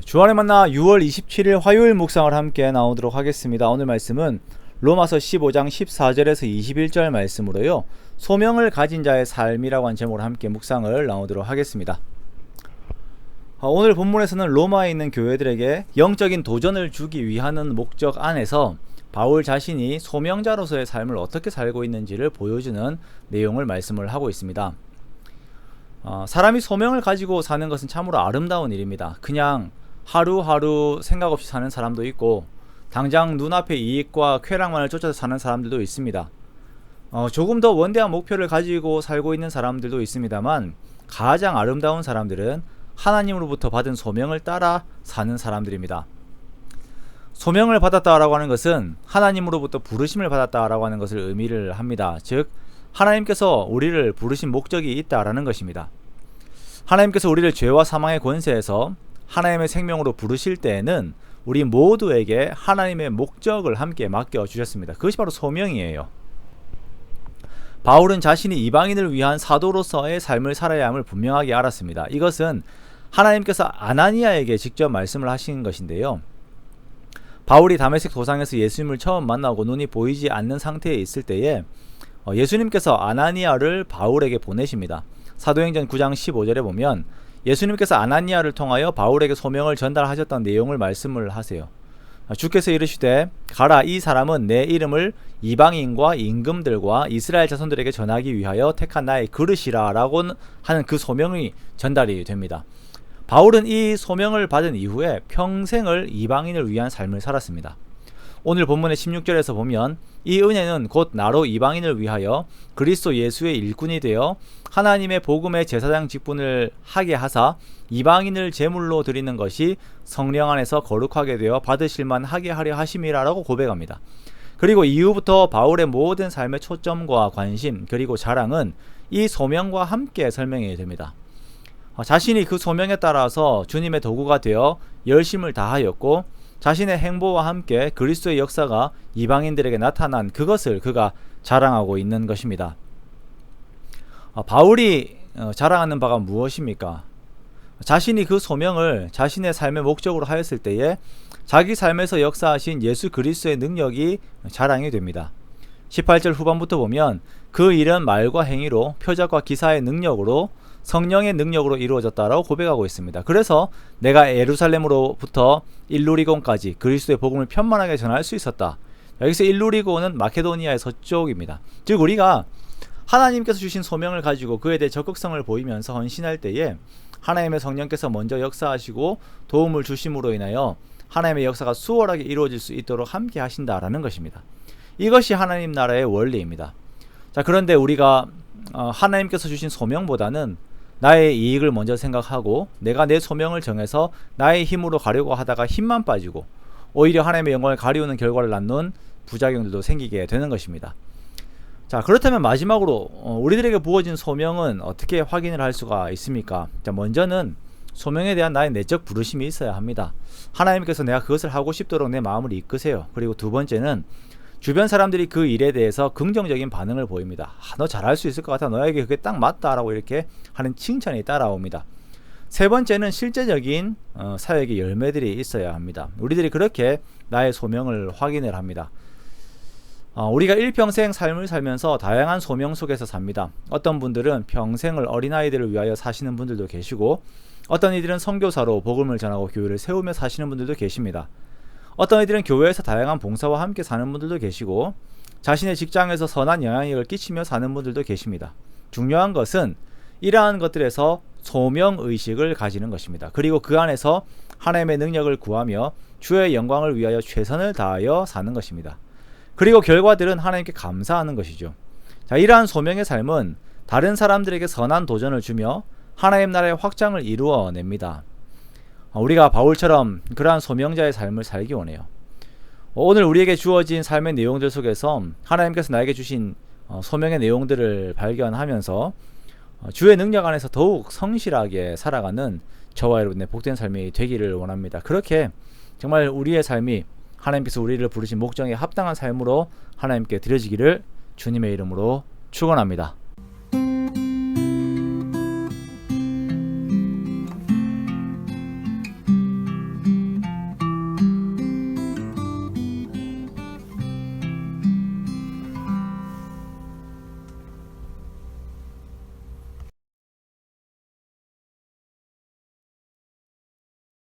네, 주안에 만나 6월 27일 화요일 묵상을 함께 나오도록 하겠습니다. 오늘 말씀은 로마서 15장 14절에서 21절 말씀으로요. 소명을 가진 자의 삶이라고 한 제목으로 함께 묵상을 나오도록 하겠습니다. 어, 오늘 본문에서는 로마에 있는 교회들에게 영적인 도전을 주기 위한 목적 안에서 바울 자신이 소명자로서의 삶을 어떻게 살고 있는지를 보여주는 내용을 말씀을 하고 있습니다. 어, 사람이 소명을 가지고 사는 것은 참으로 아름다운 일입니다. 그냥 하루하루 생각 없이 사는 사람도 있고 당장 눈앞의 이익과 쾌락만을 쫓아서 사는 사람들도 있습니다. 어, 조금 더 원대한 목표를 가지고 살고 있는 사람들도 있습니다만 가장 아름다운 사람들은 하나님으로부터 받은 소명을 따라 사는 사람들입니다. 소명을 받았다라고 하는 것은 하나님으로부터 부르심을 받았다라고 하는 것을 의미를 합니다. 즉 하나님께서 우리를 부르신 목적이 있다라는 것입니다. 하나님께서 우리를 죄와 사망의 권세에서 하나님의 생명으로 부르실 때에는 우리 모두에게 하나님의 목적을 함께 맡겨 주셨습니다. 그것이 바로 소명이에요. 바울은 자신이 이방인을 위한 사도로서의 삶을 살아야 함을 분명하게 알았습니다. 이것은 하나님께서 아나니아에게 직접 말씀을 하신 것인데요. 바울이 다메섹 도상에서 예수님을 처음 만나고 눈이 보이지 않는 상태에 있을 때에 어, 예수님께서 아나니아를 바울에게 보내십니다. 사도행전 9장 15절에 보면 예수님께서 아나니아를 통하여 바울에게 소명을 전달하셨던 내용을 말씀을 하세요. 어, 주께서 이르시되 가라 이 사람은 내 이름을 이방인과 임금들과 이스라엘 자손들에게 전하기 위하여 택한 나의 그릇이라라고 하는 그 소명이 전달이 됩니다. 바울은 이 소명을 받은 이후에 평생을 이방인을 위한 삶을 살았습니다. 오늘 본문의 16절에서 보면 이 은혜는 곧 나로 이방인을 위하여 그리스도 예수의 일꾼이 되어 하나님의 복음의 제사장 직분을 하게 하사 이방인을 제물로 드리는 것이 성령 안에서 거룩하게 되어 받으실만 하게 하려 하심이라라고 고백합니다. 그리고 이후부터 바울의 모든 삶의 초점과 관심 그리고 자랑은 이 소명과 함께 설명이 됩니다. 어, 자신이 그 소명에 따라서 주님의 도구가 되어 열심을 다하였고 자신의 행보와 함께 그리스도의 역사가 이방인들에게 나타난 그것을 그가 자랑하고 있는 것입니다. 어, 바울이 어, 자랑하는 바가 무엇입니까? 자신이 그 소명을 자신의 삶의 목적으로 하였을 때에 자기 삶에서 역사하신 예수 그리스도의 능력이 자랑이 됩니다. 18절 후반부터 보면 그 일은 말과 행위로 표적과 기사의 능력으로 성령의 능력으로 이루어졌다라고 고백하고 있습니다. 그래서 내가 예루살렘으로부터 일루리곤까지 그리스도의 복음을 편만하게 전할 수 있었다. 여기서 일루리곤은 마케도니아의 서쪽입니다. 즉 우리가 하나님께서 주신 소명을 가지고 그에 대해 적극성을 보이면서 헌신할 때에 하나님의 성령께서 먼저 역사하시고 도움을 주심으로 인하여 하나님의 역사가 수월하게 이루어질 수 있도록 함께 하신다라는 것입니다. 이것이 하나님 나라의 원리입니다. 자, 그런데 우리가 어, 하나님께서 주신 소명보다는 나의 이익을 먼저 생각하고 내가 내 소명을 정해서 나의 힘으로 가려고 하다가 힘만 빠지고 오히려 하나님의 영광을 가리우는 결과를 낳는 부작용들도 생기게 되는 것입니다. 자 그렇다면 마지막으로 어, 우리들에게 부어진 소명은 어떻게 확인을 할 수가 있습니까? 자 먼저는 소명에 대한 나의 내적 부르심이 있어야 합니다. 하나님께서 내가 그것을 하고 싶도록 내 마음을 이끄세요. 그리고 두 번째는 주변 사람들이 그 일에 대해서 긍정적인 반응을 보입니다. 아, 너 잘할 수 있을 것 같아. 너에게 그게 딱 맞다라고 이렇게 하는 칭찬이 따라옵니다. 세 번째는 실제적인 어, 사역의 열매들이 있어야 합니다. 우리들이 그렇게 나의 소명을 확인을 합니다. 어, 우리가 일평생 삶을 살면서 다양한 소명 속에서 삽니다. 어떤 분들은 평생을 어린아이들을 위하여 사시는 분들도 계시고 어떤 이들은 선교사로 복음을 전하고 교회를 세우며 사시는 분들도 계십니다. 어떤 이들은 교회에서 다양한 봉사와 함께 사는 분들도 계시고 자신의 직장에서 선한 영향력을 끼치며 사는 분들도 계십니다. 중요한 것은 이러한 것들에서 소명 의식을 가지는 것입니다. 그리고 그 안에서 하나님의 능력을 구하며 주의 영광을 위하여 최선을 다하여 사는 것입니다. 그리고 결과들은 하나님께 감사하는 것이죠. 자, 이러한 소명의 삶은 다른 사람들에게 선한 도전을 주며 하나님 나라의 확장을 이루어 냅니다. 어, 우리가 바울처럼 그러한 소명자의 삶을 살기 원해요. 어, 오늘 우리에게 주어진 삶의 내용들 속에서 하나님께서 나에게 주신 어, 소명의 내용들을 발견하면서 주의 능력 안에서 더욱 성실하게 살아가는 저와 여러분의 복된 삶이 되기를 원합니다. 그렇게 정말 우리의 삶이 하나님께서 우리를 부르신 목적에 합당한 삶으로 하나님께 드려지기를 주님의 이름으로 축원합니다.